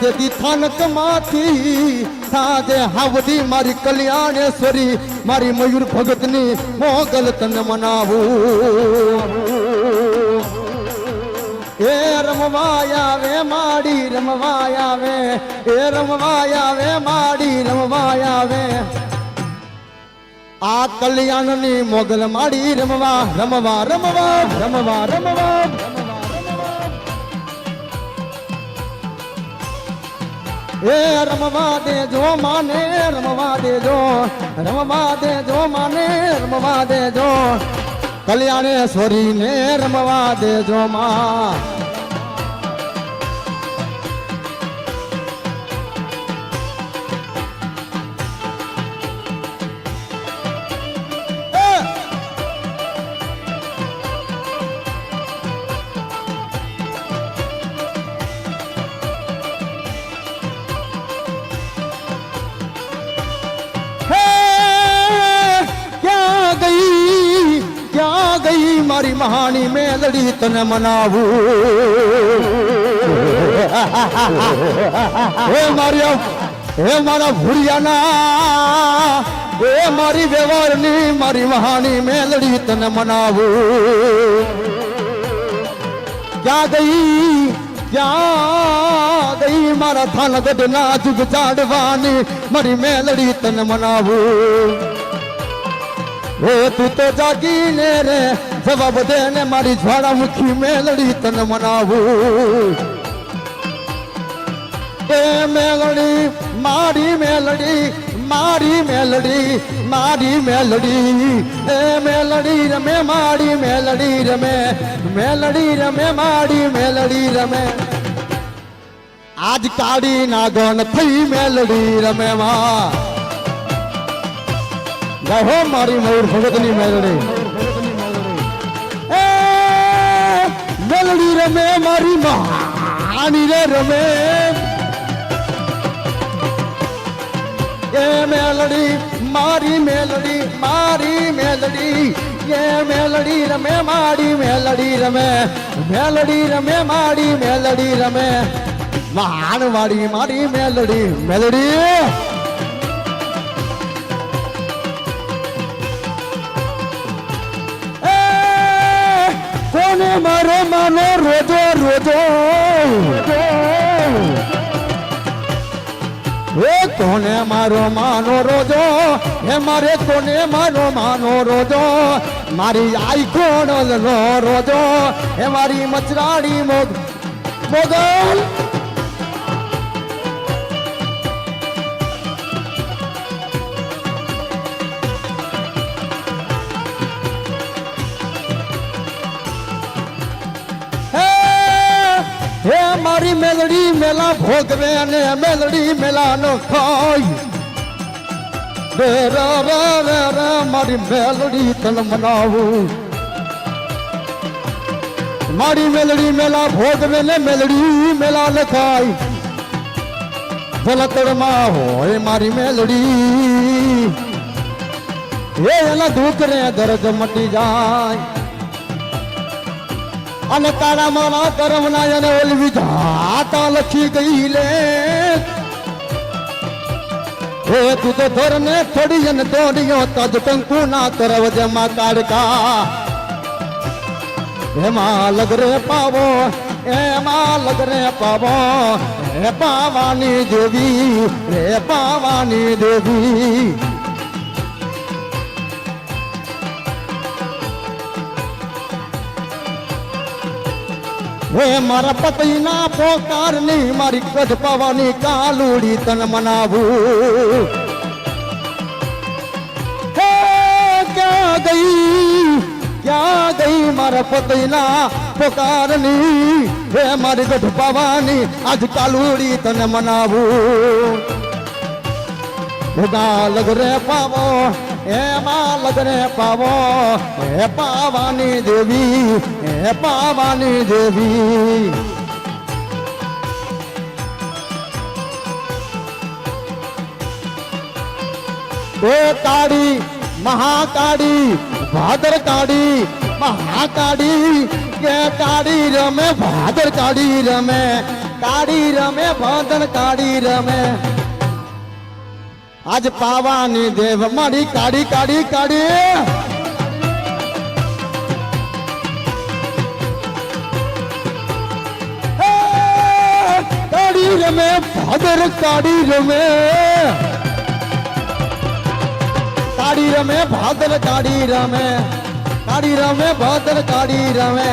તેથી થાનકમાંથી સાજે હાવડી મારી કલ્યાણેશ્વરી, મારી મયુર ભગતની મોગલ તને મનાવું. એ રમવાય આવે માડી, રમવાય આવે, એ રમવાય આવે માડી, રમવાય આવે. આ કલ્યાણની મોગલ માડી રમવા રમવા રમવા રમવા રમવા. એ રમવા દેજો માને, રમવા દેજો રમવા દેજો માને, રમવા દેજો. કલ્યાણેશ્વરી ને રમવા દેજો માં. મારી મહાની મેલડી તને મનાવું. હે મારી હે મારા ભૂરિયાના હે મારી વ્યવહારની મારી મહાની મેલડી તને મનાવું. ક્યાં ગઈ ક્યાં ગઈ મારા થાન ગઢના જુગ જાડવાની મારી મેલડી તને મનાવું. હે તું તો જાગીને રે જવાબ દે ને મારી જ્વાળામુખી મેલડી તને મનાવું એ મેલડી મારી મેલડી મારી મેલડી મારી મેલડી એ મેલડી રમે મારી મેલડી રમે મેલડી રમે મારી મેલડી રમે આજ કાળી નાગણ થઈ મેલડી રમે માં ગાહો મારી મયુર ભગતની મેલડી મેલડી રમે મારી મહાની રે રમે. એ મેલડી, મારી મેલડી મારી મેલડી. એ મેલડી રમે, મારી મેલડી રમે. મેલડી રમે, મારી મેલડી રમે. વાળી મારી મેલડી મેલડી. માનો રોજો રોજો. એ કોને મારો માનો રોજો? હે મારે કોને મારો માનો રોજો? મારી આઈ કોણ રોજો? હે મારી મચરાડી મોગ મોગલ મારી મેલડી મેલા ભોગવે અને મેલડી મેલા નો ખાય રે રે રે રે, મારી મેલડી તન મનાવું. મારી મેલડી મેલા ભોગવે ને મેલડી મેલા લખાય ખાય ભલતડમાં હોય મારી મેલડી. એના દુઃખ રે દર્દ મટી જાય. અને તારા મારા કરમના એને ઓલવી જાતા લખી ગઈ લે. એ તું તો ધોરને થોડી અને દોડ્યો તજ ટંકુ ના કરવ જેમાં કાઢકા એમાં લગરે પાવો, એમાં લગરે પાવો. રે પાવાની દેવી રે પાવાની દેવી. હે મારા પતિના પોકારની મારી કઢ પાવાની કાલુડી તન મનાવું હે ક્યાં ગઈ ક્યાં ગઈ મારા પતિના પોકારની હે મારી ગઢ પાવાની આજ કાલુડી તન મનાવું ભોગા લગરે પાવો એમાં લગરે પાવો હે પાવાની દેવી હે પાવાની દેવી એ કાળી મહાકાળી ભાદર કાળી મહાકાળી કે કાળી રમે ભાદર કાળી રમે કાળી રમે ભાદન કાળી રમે આજ પાવાની દેવ મારી કાળી કાળી કાળી હે, કાળી રમે ભાદર કાળી રમે કાળી રમે ભાદર કાળી રમે કાળી રમે ભાદર કાળી રમે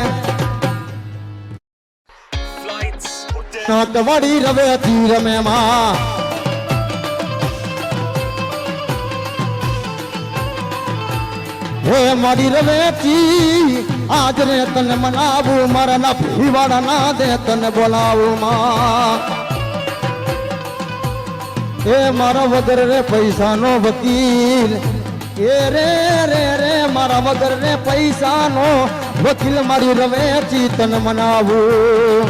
flights, hotels. નાટવાડી રવે તી રમે માં હે મારી રવેચી આજ રે તને મનાવું, મારા ના ભીવાડા ના દે તને બોલાવું માં. એ મારા વગર રે પૈસાનો વકીલ, એ રે રે રે, મારા વગર રે પૈસાનો વકીલ, મારી રવેચી તને મનાવું.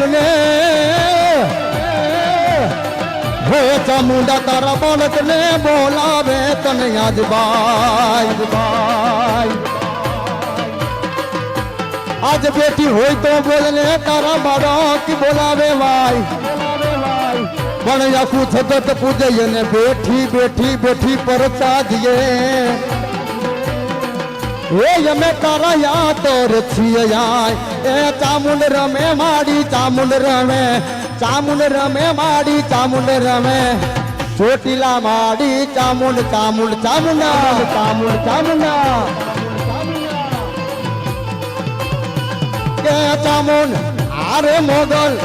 તો બોલ ને હે ચામુંડા તારા બાળક ને બોલાવે તને આજ બાઈ બાઈ. આજ બેટી હોય તો બોલને તારા બાળક બોલાવે ભાઈ પણ આખું સતત પૂજે ને બેઠી બેઠી બેઠી પરચા દીએ એ અમે તારા યાદ રથીએ યાય એ ચામુંડ રમે માડી ચામુંડ રમે ચામુંડ રમે માડી ચામુંડ રમે ચોટીલા માડી ચામુંડ ચામુંડ ચામુંડા ચામુંડ ચામુંડા કે ચામુંડ આરે મોગલ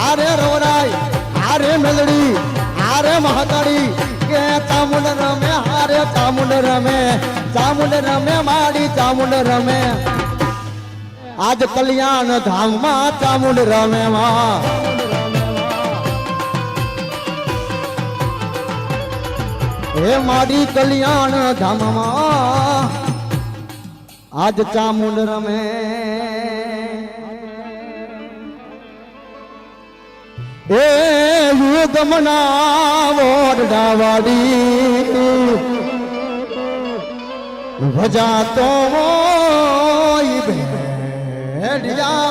આરે રોરાય આરે મેલડી આરે મહાતાડી કે ચામુંડ રમે મારી ચામુંડ રમે. આજ કલ્યાણ ધામમાં ચામુંડ રમે માં. હે મારી કલ્યાણ ધામમાં, આજ ચામુંડ રમે. એ યુગમના મનાવો ડાવાડી ભજા તો મોય ભેડિયા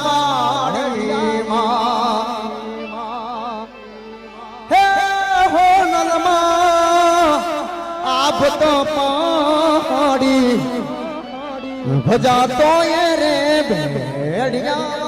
વાડીમાં. હે હો નલમાં આપ તો પાડી ભજા તો એ રે ભેડિયા